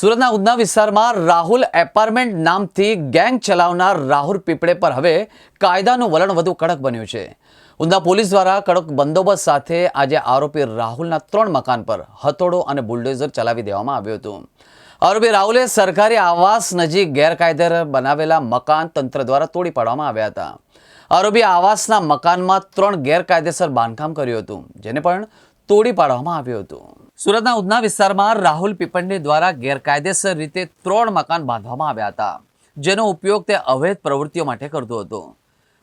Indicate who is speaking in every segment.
Speaker 1: સુરતના ઉધના વિસ્તારમાં રાહુલ એપાર્ટમેન્ટ નામથી ગેંગ ચલાવનાર રાહુલ પીપળે પર હવે કાયદાનું વલણ વધુ કડક બન્યું છે. ઉધના પોલીસ દ્વારા કડક બંદોબસ્ત સાથે આજે આરોપી રાહુલના ત્રણ મકાન પર હથોડો અને બુલડોઝર ચલાવી દેવામાં આવ્યું હતું. આરોપી રાહુલે સરકારી આવાસ નજીક ગેરકાયદેર બનાવેલા મકાન તંત્ર દ્વારા તોડી પાડવામાં આવ્યા હતા. આરોપી આવાસના મકાનમાં ત્રણ ગેરકાયદેસર બાંધકામ કર્યું હતું, જેને પણ તોડી પાડવામાં આવ્યું હતું. સુરતના ઉધના વિસ્તારમાં રાહુલ પીપંડે દ્વારા ગેરકાયદેસર રીતે ત્રણ મકાન બાંધવામાં આવ્યા હતા, જેનો ઉપયોગ તે અવૈધ પ્રવૃત્તિઓ માટે કરતો હતો.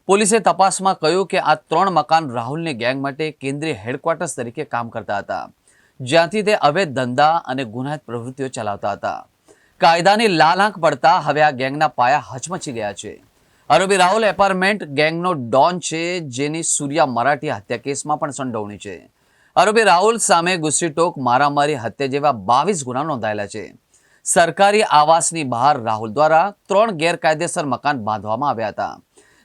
Speaker 1: પોલીસે તપાસમાં કહ્યું કે આ ત્રણ મકાન રાહુલની ગેંગ માટે કેન્દ્રીય હેડક્વાર્ટર્સ તરીકે કામ કરતા હતા, જ્યાંથી તે અવૈધ ધંધા અને ગુનાહિત પ્રવૃત્તિઓ ચલાવતા હતા. કાયદાની લાલ આંખ પડતા હવે આ ગેંગના પાયા હચમચી ગયા છે. આરોપી રાહુલ એપાર્ટમેન્ટ ગેંગનો ડોન છે, જેની સૂર્યા મરાઠી હત્યા કેસમાં પણ સંડોવણી છે. આરોપી રાહુલ સામે ગુસ્સીટોક મારામારી, હત્યા જેવા બાવીસ ગુના નોંધાયેલા છે. સરકારી આવાસની બહાર રાહુલ દ્વારા ત્રણ ગેરકાયદેસર મકાન બાંધવામાં આવ્યા હતા,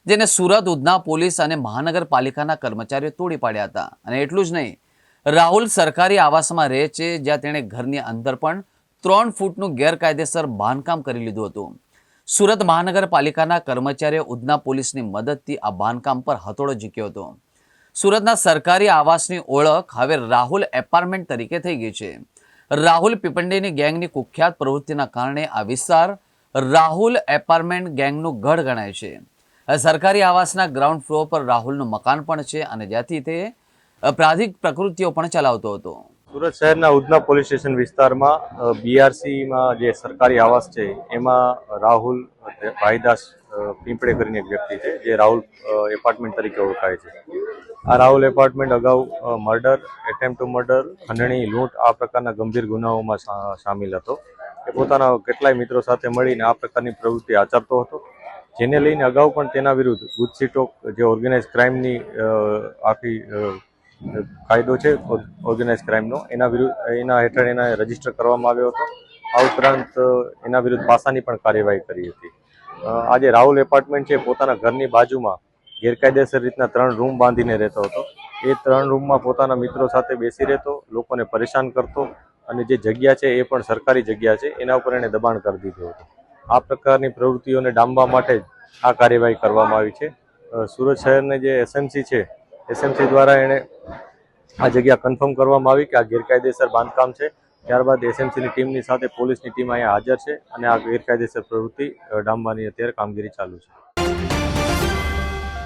Speaker 1: જેને સુરત, ઉધના પોલીસ અને મહાનગરપાલિકાના કર્મચારીઓ તોડી પાડ્યા હતા. અને એટલું જ નહીં, રાહુલ સરકારી આવાસમાં રહે છે, જ્યાં તેણે ઘરની અંદર પણ ત્રણ ફૂટનું ગેરકાયદેસર બાંધકામ કરી લીધું હતું. સુરત મહાનગરપાલિકાના કર્મચારીઓ ઉધના પોલીસની મદદથી આ બાંધકામ પર હથોડો ઝીક્યો હતો. સુરતના સરકારી આવાસની ઓળખ હવે રાહુલ એપાર્ટમેન્ટ તરીકે થઈ ગઈ છે. રાહુલ પીપંડેની ગેંગની કુખ્યાત પ્રવૃત્તિના કારણે આ વિસ્તાર રાહુલ એપાર્ટમેન્ટ ગેંગનું ગઢ ગણાય છે. સરકારી આવાસના ગ્રાઉન્ડ ફ્લોર પર રાહુલનું મકાન પણ છે અને જ્યાંથી તે અપરાધિક પ્રકૃતિઓ પણ ચલાવતો હતો.
Speaker 2: સુરત શહેરના ઉધના પોલીસ સ્ટેશન વિસ્તારમાં બીઆરસીમાં જે સરકારી આવાસ છે, એમાં રાહુલ ભાઈદાસ પીંપળે કરીને એક વ્યક્તિ છે, જે રાહુલ એપાર્ટમેન્ટ તરીકે ઓળખાય છે. આ રાહુલ એપાર્ટમેન્ટ અગાઉ મર્ડર એટેમ્પ ટુ મર્ડર ખંડણી, લૂંટ આ પ્રકારના ગંભીર ગુનાઓમાં સામેલ હતો. એ પોતાના કેટલાય મિત્રો સાથે મળીને આ પ્રકારની પ્રવૃત્તિ આચરતો હતો. જેને લઈને અગાઉ પણ તેના વિરુદ્ધ ગુજસીટોક જે ઓર્ગેનાઇઝ ક્રાઇમની આખી કાયદો છે ઓર્ગેનાઇઝ ક્રાઇમનો એના વિરુદ્ધ, એના હેઠળ એને રજિસ્ટર કરવામાં આવ્યો હતો. આ ઉપરાંત એના વિરુદ્ધ પાસાની પણ કાર્યવાહી કરી હતી. આજે રાહુલ એપાર્ટમેન્ટ છે પોતાના ઘરની બાજુમાં ગેરકાયદેસર રીતના ત્રણ રૂમ બાંધીને રહેતો હતો. એ ત્રણ રૂમમાં પોતાના મિત્રો સાથે બેસી રહેતો, લોકોને પરેશાન કરતો અને જે જગ્યા છે એ પણ સરકારી જગ્યા છે, એના ઉપર એણે દબાણ કરી દીધું હતું. આ પ્રકારની પ્રવૃત્તિઓને ડામવા માટે જ આ કાર્યવાહી કરવામાં આવી છે. સુરત શહેરને જે એસએમસી છે એસએમસી દ્વારા એણે આ જગ્યા કન્ફર્મ કરવામાં આવી કે આ ગેરકાયદેસર બાંધકામ છે. ત્યારબાદ એસએમસીની ટીમની સાથે પોલીસની ટીમ અહીંયા હાજર છે અને આ ગેરકાયદેસર પ્રવૃત્તિ ડામવાની અત્યારે કામગીરી ચાલુ છે.